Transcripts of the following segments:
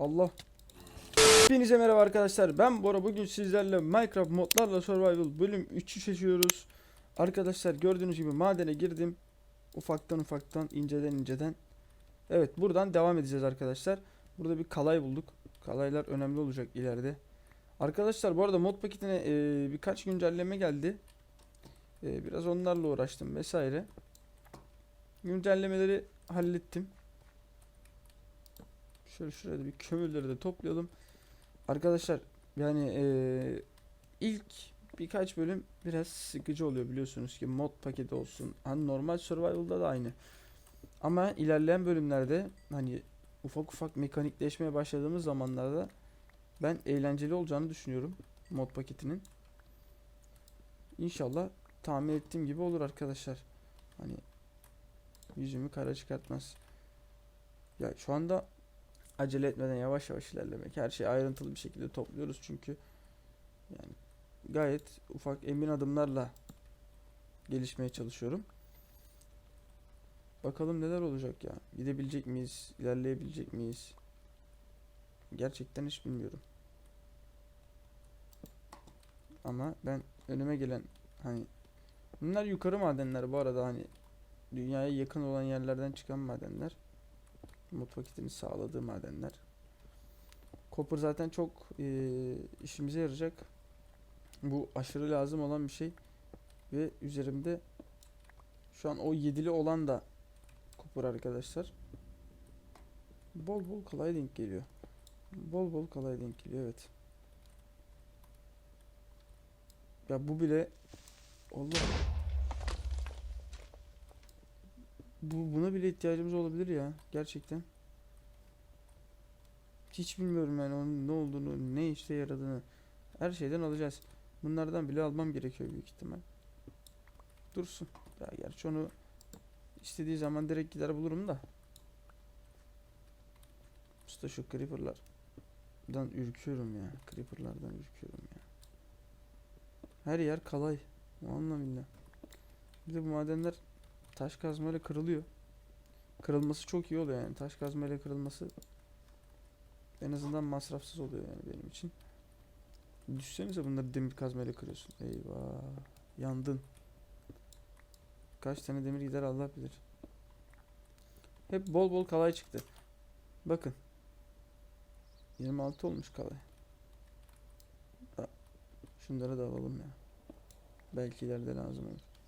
Allah. Hepinize merhaba arkadaşlar. Ben Bora. Bugün sizlerle Minecraft modlarla survival bölüm 3'ü seçiyoruz. Arkadaşlar gördüğünüz gibi madene girdim. Ufaktan ufaktan, inceden inceden. Evet, buradan devam edeceğiz arkadaşlar. Burada bir kalay bulduk. Kalaylar önemli olacak ileride. Arkadaşlar bu arada mod paketine e, birkaç güncelleme geldi. E, biraz onlarla uğraştım vesaire. Güncellemeleri hallettim. Şöyle şuraya da bir kömürleri de toplayalım. Arkadaşlar yani eee, ilk birkaç bölüm biraz sıkıcı oluyor biliyorsunuz ki mod paketi olsun. Hani normal survival'da da aynı. Ama ilerleyen bölümlerde hani ufak ufak mekanikleşmeye başladığımız zamanlarda ben eğlenceli olacağını düşünüyorum mod paketinin. İnşallah tahmin ettiğim gibi olur arkadaşlar. Hani yüzümü kara çıkartmaz. Ya şu anda acele etmeden yavaş yavaş ilerlemek. Her şeyi ayrıntılı bir şekilde topluyoruz çünkü yani gayet ufak emin adımlarla gelişmeye çalışıyorum. Bakalım neler olacak ya. Gidebilecek miyiz? ilerleyebilecek miyiz? Gerçekten hiç bilmiyorum. Ama ben önüme gelen hani bunlar yukarı madenler bu arada hani dünyaya yakın olan yerlerden çıkan madenler mod paketini sağladığı madenler. Copper zaten çok eee, işimize yarayacak. Bu aşırı lazım olan bir şey. Ve üzerimde şu an o yedili olan da Copper arkadaşlar. Bol bol kolay denk geliyor. Bol bol kolay denk geliyor evet. Ya bu bile Allah Bu buna bile ihtiyacımız olabilir ya gerçekten. Hiç bilmiyorum yani onun ne olduğunu, ne işe yaradığını. Her şeyden alacağız. Bunlardan bile almam gerekiyor büyük ihtimal. Dursun. Ya gerçi onu istediği zaman direkt gider bulurum da. Usta şu creeper'lardan ürküyorum ya. Creeper'lardan ürküyorum ya. Her yer kalay. Billah. Bir de bu madenler taş kazmayla kırılıyor. Kırılması çok iyi oluyor yani. Taş kazmayla kırılması en azından masrafsız oluyor yani benim için. Düşünsenize bunları demir kazmayla kırıyorsun. Eyvah. Yandın. Kaç tane demir gider Allah bilir. Hep bol bol kalay çıktı. Bakın. 26 olmuş kalay. Şunları da alalım ya. Belki ileride lazım olur.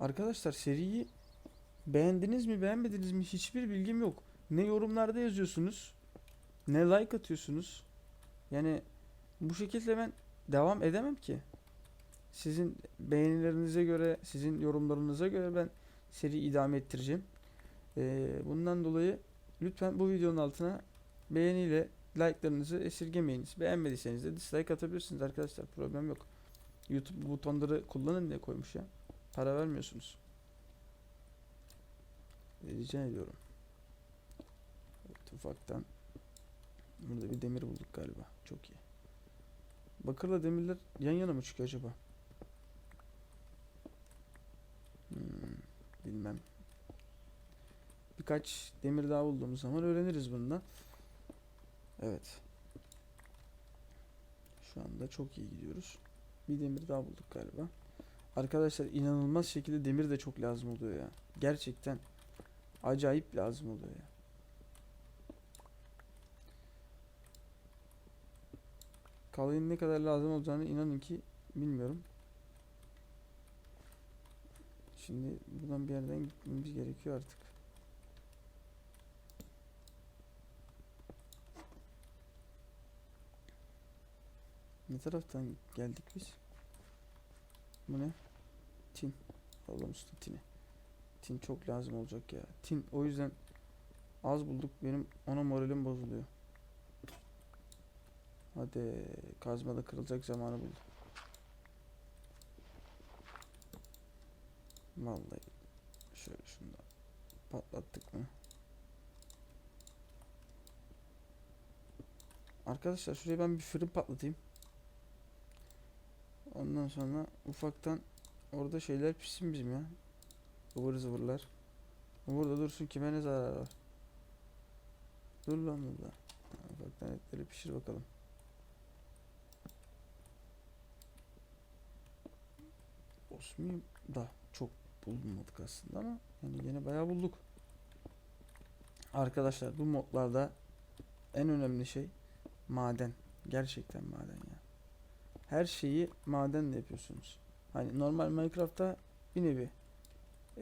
Arkadaşlar seriyi beğendiniz mi beğenmediniz mi hiçbir bilgim yok. Ne yorumlarda yazıyorsunuz ne like atıyorsunuz. Yani bu şekilde ben devam edemem ki. Sizin beğenilerinize göre, sizin yorumlarınıza göre ben seri idame ettireceğim. Ee, bundan dolayı lütfen bu videonun altına beğeniyle like'larınızı esirgemeyiniz. Beğenmediyseniz de dislike atabilirsiniz arkadaşlar. Problem yok. YouTube butonları kullanın diye koymuş ya. Para vermiyorsunuz. Rica ediyorum. Evet, ufaktan. Burada bir demir bulduk galiba. Çok iyi. Bakırla demirler yan yana mı çıkıyor acaba? Hmm, bilmem. Birkaç demir daha bulduğumuz zaman öğreniriz bundan. Evet. Şu anda çok iyi gidiyoruz. Bir demir daha bulduk galiba. Arkadaşlar inanılmaz şekilde demir de çok lazım oluyor ya. Gerçekten acayip lazım oluyor ya. Kalayın ne kadar lazım olacağını inanın ki bilmiyorum. Şimdi buradan bir yerden gitmemiz gerekiyor artık. Ne taraftan geldik biz? Bu ne? Tin. Allah'ım usta tini. Tin çok lazım olacak ya. Tin o yüzden az bulduk benim ona moralim bozuluyor. Hadi kazmada kırılacak zamanı buldum. Vallahi şöyle şunu da patlattık mı? Arkadaşlar şuraya ben bir fırın patlatayım. Ondan sonra ufaktan orada şeyler pişsin bizim ya. Ivır zıvırlar. Burada dursun kime ne zararı var. Dur lan burada. Ufaktan etleri pişir bakalım. Osmium da çok bulmadık aslında ama yani yine bayağı bulduk. Arkadaşlar bu modlarda en önemli şey maden. Gerçekten maden ya. Her şeyi madenle yapıyorsunuz. Hani normal Minecraft'ta bir nevi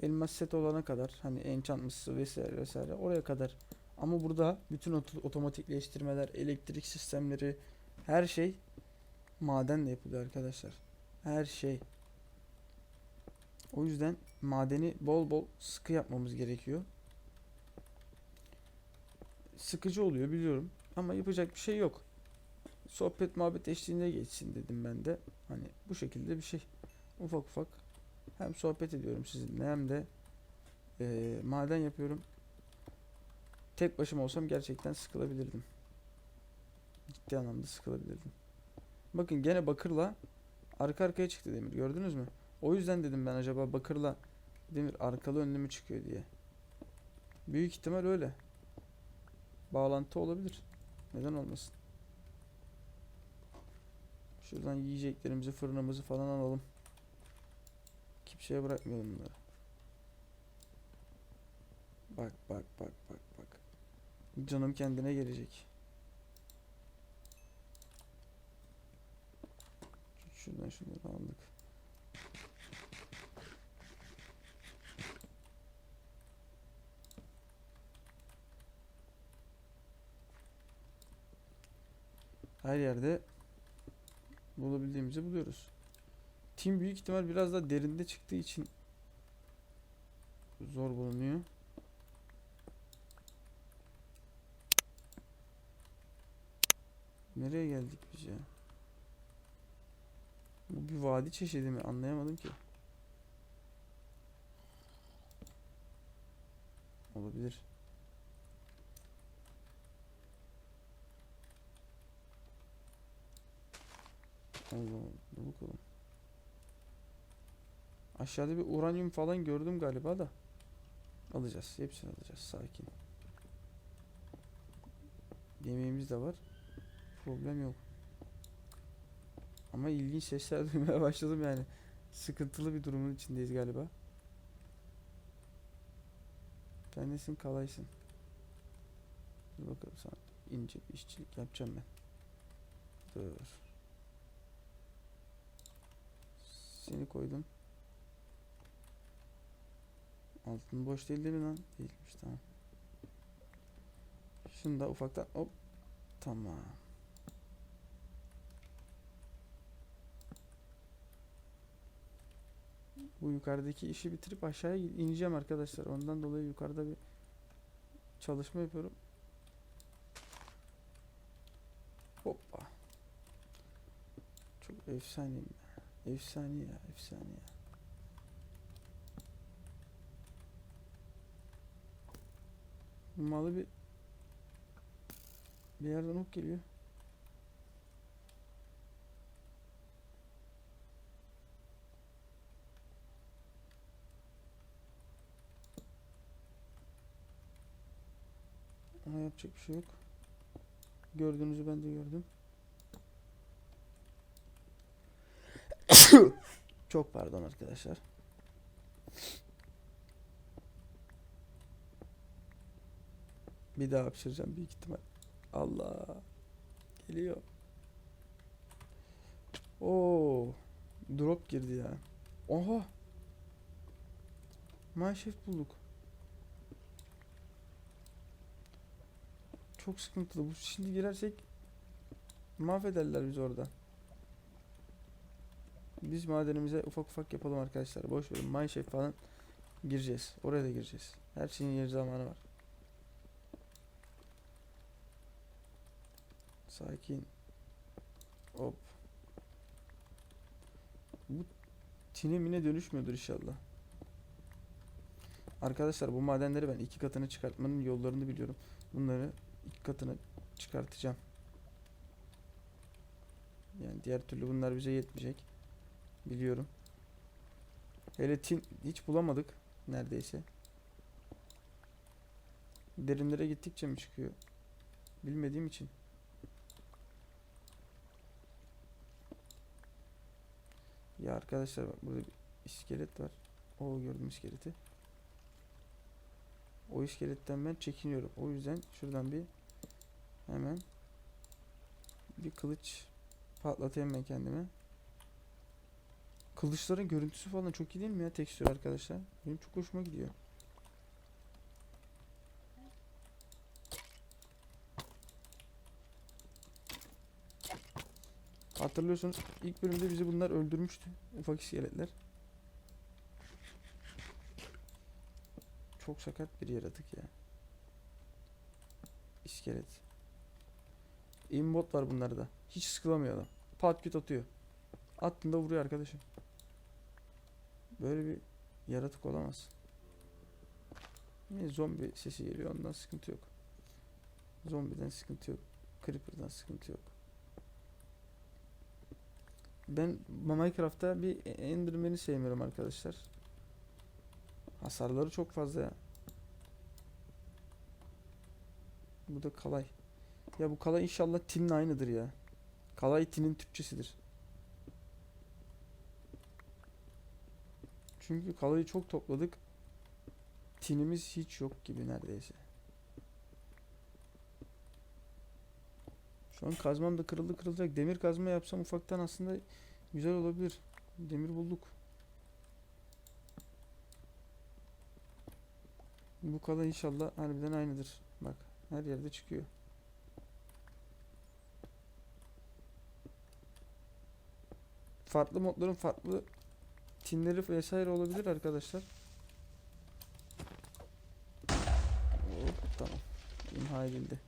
elmas set olana kadar hani enchantment'sı vesaire vesaire oraya kadar ama burada bütün oto- otomatikleştirmeler, elektrik sistemleri her şey madenle yapılıyor arkadaşlar. Her şey. O yüzden madeni bol bol sıkı yapmamız gerekiyor. Sıkıcı oluyor biliyorum ama yapacak bir şey yok. Sohbet muhabbet eşliğinde geçsin dedim ben de. Hani bu şekilde bir şey. Ufak ufak hem sohbet ediyorum sizinle hem de eee, maden yapıyorum. Tek başıma olsam gerçekten sıkılabilirdim. Ciddi anlamda sıkılabilirdim. Bakın gene bakırla arka arkaya çıktı demir gördünüz mü? O yüzden dedim ben acaba bakırla demir arkalı önlü mü çıkıyor diye. Büyük ihtimal öyle. Bağlantı olabilir. Neden olmasın? Şuradan yiyeceklerimizi, fırınımızı falan alalım. Kimseye bırakmayalım bunları. Bak bak bak bak bak. Canım kendine gelecek. Şuradan şunları aldık. Her yerde bulabildiğimizi buluyoruz. Tim büyük ihtimal biraz daha derinde çıktığı için zor bulunuyor. Nereye geldik biz ya? Bu bir vadi çeşidi mi? Anlayamadım ki. Olabilir. Allah Allah. Bakalım. Aşağıda bir uranyum falan gördüm galiba da. Alacağız. Hepsini alacağız. Sakin. Yemeğimiz de var. Problem yok. Ama ilginç sesler duymaya başladım yani. Sıkıntılı bir durumun içindeyiz galiba. Sen nesin kalaysın. Dur bakalım sana ince bir işçilik yapacağım ben. Dur. Seni koydum. Altın boş değil değil mi lan? Değilmiş tamam. Şunu da ufaktan hop. Tamam. Bu yukarıdaki işi bitirip aşağıya ineceğim arkadaşlar. Ondan dolayı yukarıda bir çalışma yapıyorum. Hoppa. Çok efsaneyim ya. Efsane ya, efsane ya. Malı bir bir yerden ok geliyor. Ona yapacak bir şey yok. Gördüğünüzü ben de gördüm. Çok pardon arkadaşlar. Bir daha hapşıracağım büyük ihtimal. Allah. Geliyor. Oo. Drop girdi ya. Oha. Mineshaft bulduk. Çok sıkıntılı. Bu şimdi girersek mahvederler bizi orada. Biz madenimize ufak ufak yapalım arkadaşlar. Boş verin. Mineshaft falan gireceğiz. Oraya da gireceğiz. Her şeyin yeri zamanı var. Sakin. Hop. Bu tine mine dönüşmüyordur inşallah. Arkadaşlar bu madenleri ben iki katını çıkartmanın yollarını biliyorum. Bunları iki katını çıkartacağım. Yani diğer türlü bunlar bize yetmeyecek. Biliyorum. Hele tin hiç bulamadık neredeyse. Derinlere gittikçe mi çıkıyor? Bilmediğim için. Ya arkadaşlar bak burada bir iskelet var. O gördüm iskeleti. O iskeletten ben çekiniyorum. O yüzden şuradan bir hemen bir kılıç patlatayım ben kendime. Kılıçların görüntüsü falan çok iyi değil mi ya tekstür arkadaşlar? Benim çok hoşuma gidiyor. Hatırlıyorsunuz ilk bölümde bizi bunlar öldürmüştü. Ufak iskeletler. Çok sakat bir yaratık ya. İskelet. Aimbot var bunlarda. Hiç sıkılamıyor adam. Pat küt atıyor. Attığında vuruyor arkadaşım. Böyle bir yaratık olamaz. Yine zombi sesi geliyor ondan sıkıntı yok. Zombiden sıkıntı yok. Creeper'dan sıkıntı yok. Ben Minecraft'ta bir Enderman'i sevmiyorum arkadaşlar. Hasarları çok fazla ya. Bu da kalay. Ya bu kalay inşallah Tin'le aynıdır ya. Kalay Tin'in Türkçesidir. Çünkü kalayı çok topladık. Tinimiz hiç yok gibi neredeyse. Şu an kazmam da kırıldı kırılacak. Demir kazma yapsam ufaktan aslında güzel olabilir. Demir bulduk. Bu kala inşallah harbiden aynıdır. Bak her yerde çıkıyor. Farklı modların farklı tinleri vesaire olabilir arkadaşlar. Hop, tamam. İmha edildi.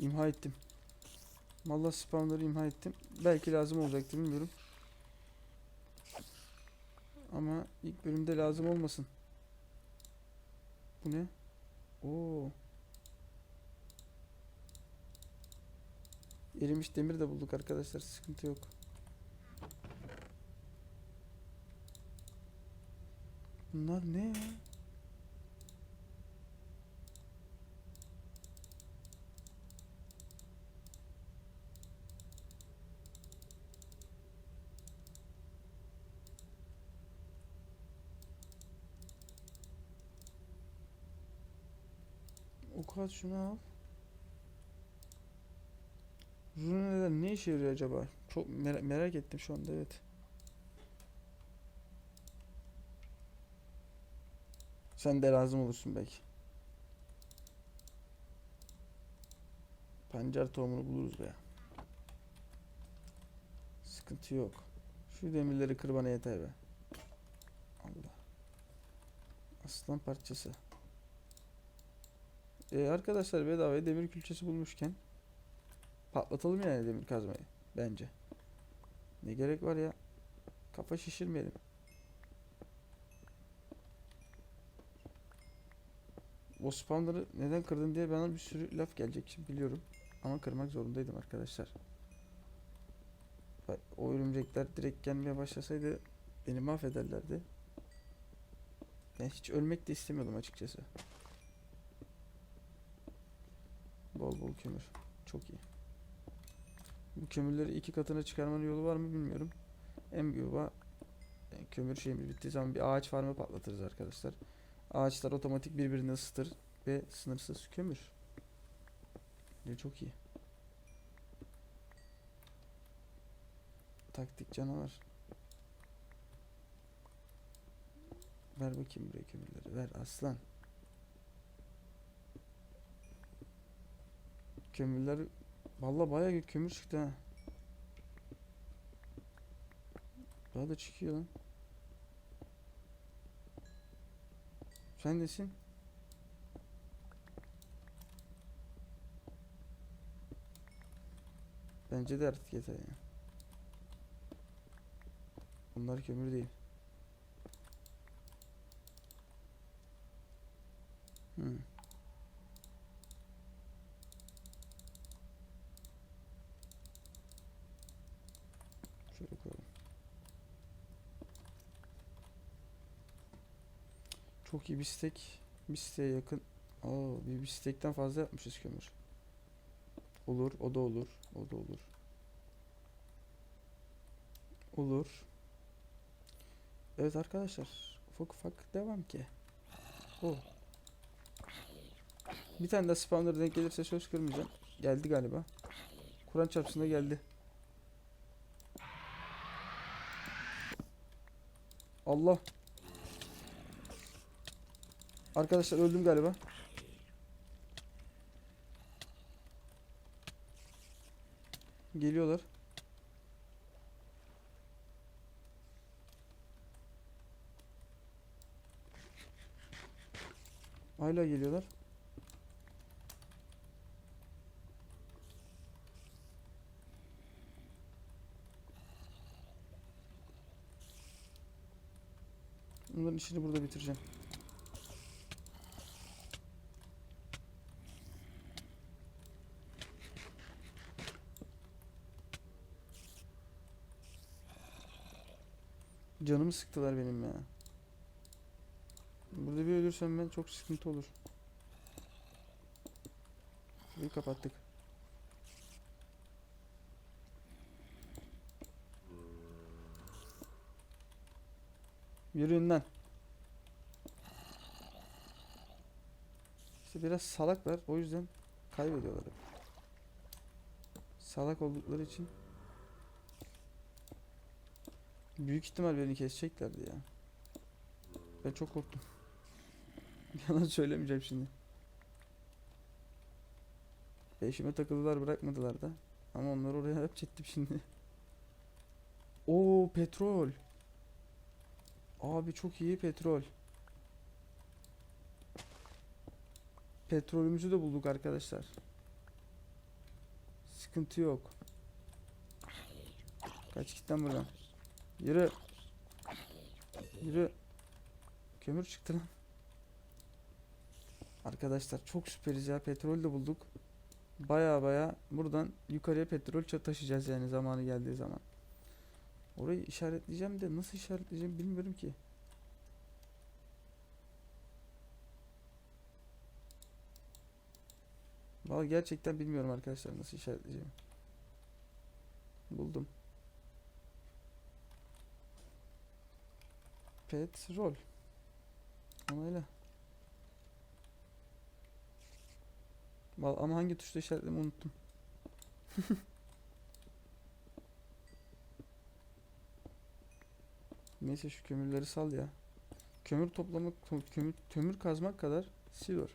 İmha ettim. Valla spawnları imha ettim. Belki lazım olacaktı bilmiyorum. Ama ilk bölümde lazım olmasın. Bu ne? Oo. Erimiş demir de bulduk arkadaşlar. Sıkıntı yok. Bunlar ne ya? Oku at şunu al. Runeler ne işe yarıyor acaba? Çok mer- merak ettim şu anda evet. Sen de lazım olursun belki. Pancar tohumunu buluruz be. Sıkıntı yok. Şu demirleri kır bana yeter be. Allah. Aslan parçası. Ee, arkadaşlar bedavaya demir külçesi bulmuşken patlatalım yani demir kazmayı bence. Ne gerek var ya? Kafa şişirmeyelim. O spamları neden kırdın diye bana bir sürü laf gelecek şimdi biliyorum. Ama kırmak zorundaydım arkadaşlar. O örümcekler direkt gelmeye başlasaydı beni mahvederlerdi. Ben hiç ölmek de istemiyordum açıkçası. Bol bol kömür. Çok iyi. Bu kömürleri iki katına çıkarmanın yolu var mı bilmiyorum. En büyüğü var. Yani kömür şeyimiz bittiği zaman bir ağaç farmı patlatırız arkadaşlar. Ağaçlar otomatik birbirini ısıtır ve sınırsız kömür. Ne çok iyi. Taktik canavar. Ver bakayım buraya kömürleri. Ver aslan. Kömürler Vallahi bayağı kömür çıktı ha. Daha da çıkıyor lan. Sen desin. Bence de artık yeter ya. Bunlar kömür değil. Hmm. Çok iyi bir stek. Bir steğe yakın. Oo, bir, bir stekten fazla yapmışız kömür. Olur, o da olur. O da olur. Olur. Evet arkadaşlar. Ufak ufak devam ki. O. Bir tane daha spawner denk gelirse söz kırmayacağım. Geldi galiba. Kur'an çarpsında geldi. Allah. Arkadaşlar öldüm galiba. Geliyorlar. Hala geliyorlar. Bunların işini burada bitireceğim. Canımı sıktılar benim ya. Burada bir ölürsem ben çok sıkıntı olur. Burayı kapattık. Yürüyün lan. İşte biraz salaklar o yüzden kaybediyorlar. Salak oldukları için büyük ihtimal beni keseceklerdi ya. Ben çok korktum. Yalan söylemeyeceğim şimdi. Peşime takıldılar bırakmadılar da. Ama onları oraya hep çektim şimdi. Oo petrol. Abi çok iyi petrol. Petrolümüzü de bulduk arkadaşlar. Sıkıntı yok. Kaç git lan buradan. Yürü. Yürü. Kömür çıktı lan. Arkadaşlar çok süperiz ya. Petrol de bulduk. Baya baya buradan yukarıya petrol taşıyacağız yani zamanı geldiği zaman. Orayı işaretleyeceğim de nasıl işaretleyeceğim bilmiyorum ki. Vallahi gerçekten bilmiyorum arkadaşlar nasıl işaretleyeceğim. Buldum. Petrol. Onayla. Val- Ama hangi tuşla işaretlemi unuttum. Neyse şu kömürleri sal ya. Kömür toplamak, to- kömür, kömür kazmak kadar silver.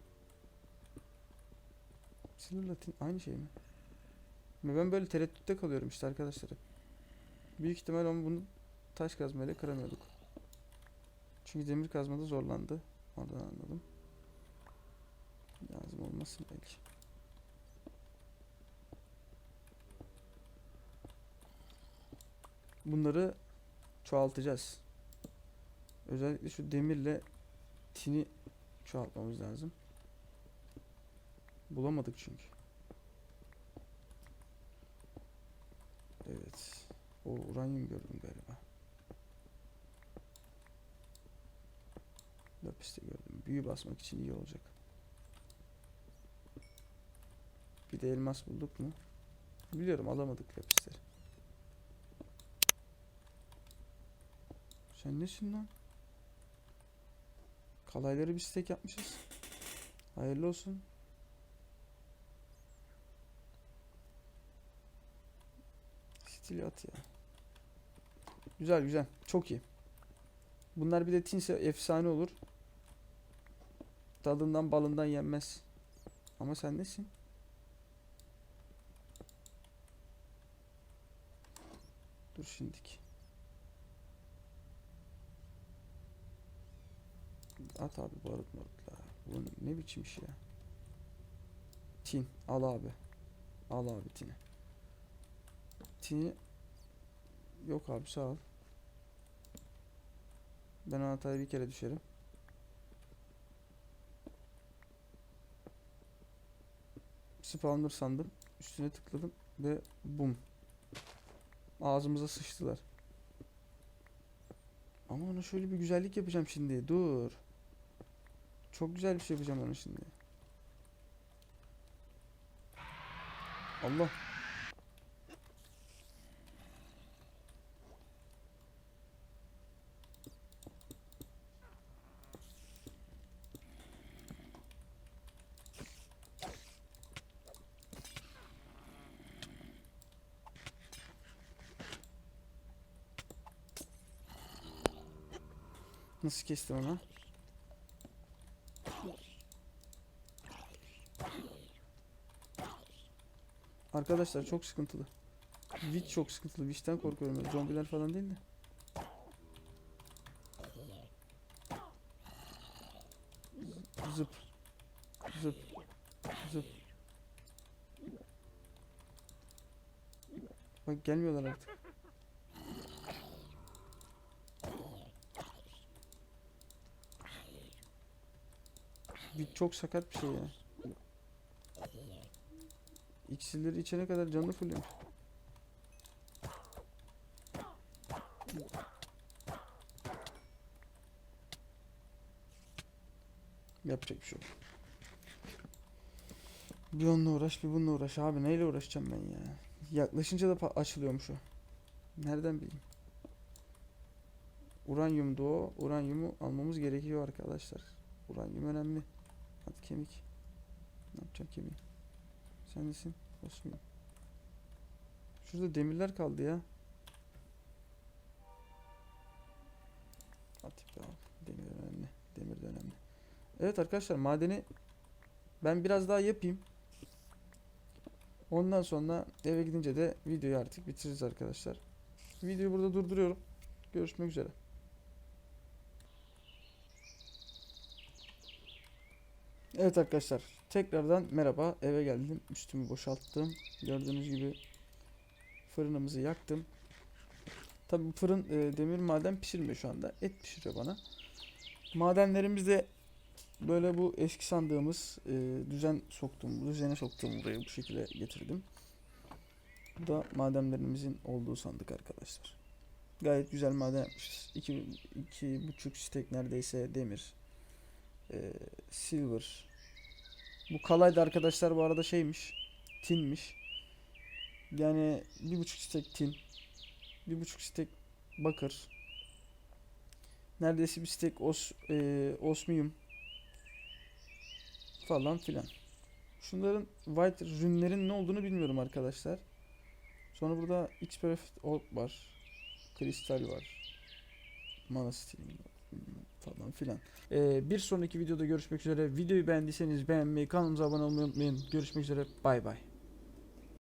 Silver latin aynı şey mi? Ve Ben böyle tereddütte kalıyorum işte arkadaşlar. Büyük ihtimal ama bunu taş kazmayla kıramıyorduk. Çünkü demir kazmada zorlandı. Oradan anladım. Lazım olmasın belki. Bunları çoğaltacağız. Özellikle şu demirle tini çoğaltmamız lazım. Bulamadık çünkü. Evet. O uranyum gördüm galiba. Lapis de gördüm. Büyü basmak için iyi olacak. Bir de elmas bulduk mu? Biliyorum alamadık lapisleri. Sen nesin lan? Kalayları bir stek yapmışız. Hayırlı olsun. Stil at ya. Güzel güzel. Çok iyi. Bunlar bir de tinse efsane olur. Tadından balından yenmez. Ama sen nesin? Dur şimdik. At abi barut marutla. Bu ne biçim iş ya? Tin. Al abi. Al abi tini. Tini yok abi sağ ol. Ben o hataya bir kere düşerim. Spawner sandım. Üstüne tıkladım ve bum. Ağzımıza sıçtılar. Ama ona şöyle bir güzellik yapacağım şimdi. Dur. Çok güzel bir şey yapacağım onu şimdi. Allah. Nasıl kestim onu? Arkadaşlar çok sıkıntılı. Witch çok sıkıntılı. Witch'ten korkuyorum ben. Zombiler falan değil de. Zıp. Zıp. Zıp. Bak gelmiyorlar artık. Witch çok sakat bir şey ya. İksirleri içene kadar canını fulluyor. Yapacak bir şey yok. Bir onunla uğraş bir bununla uğraş abi neyle uğraşacağım ben ya. Yaklaşınca da açılıyormuş o. Nereden bileyim. Uranyumdu o. Uranyumu almamız gerekiyor arkadaşlar. Uranyum önemli. Kemik. Ne yapacağım kemiği? Sen nesin? Osman. Şurada demirler kaldı ya. Be abi. Demir önemli. Demir de önemli. Evet arkadaşlar madeni ben biraz daha yapayım. Ondan sonra eve gidince de videoyu artık bitiririz arkadaşlar. Videoyu burada durduruyorum. Görüşmek üzere. Evet arkadaşlar tekrardan merhaba. Eve geldim üstümü boşalttım. Gördüğünüz gibi fırınımızı yaktım. Tabi fırın e, demir maden pişirmiyor şu anda. Et pişiriyor bana. Madenlerimiz de böyle bu eski sandığımız e, düzen soktum düzene soktum buraya bu şekilde getirdim. Bu da madenlerimizin olduğu sandık arkadaşlar. Gayet güzel maden yapmışız. İki, iki buçuk stek neredeyse demir e, silver. Bu kalay da arkadaşlar bu arada şeymiş. Tinmiş. Yani bir buçuk stek tin. Bir buçuk stek bakır. Neredeyse bir stek os, e, osmiyum. Falan filan. Şunların white rünlerin ne olduğunu bilmiyorum arkadaşlar. Sonra burada X-Perfect Orb var. Kristal var. Mana Steel falan filan. Ee, bir sonraki videoda görüşmek üzere. Videoyu beğendiyseniz beğenmeyi, kanalımıza abone olmayı unutmayın. Görüşmek üzere. Bay bay.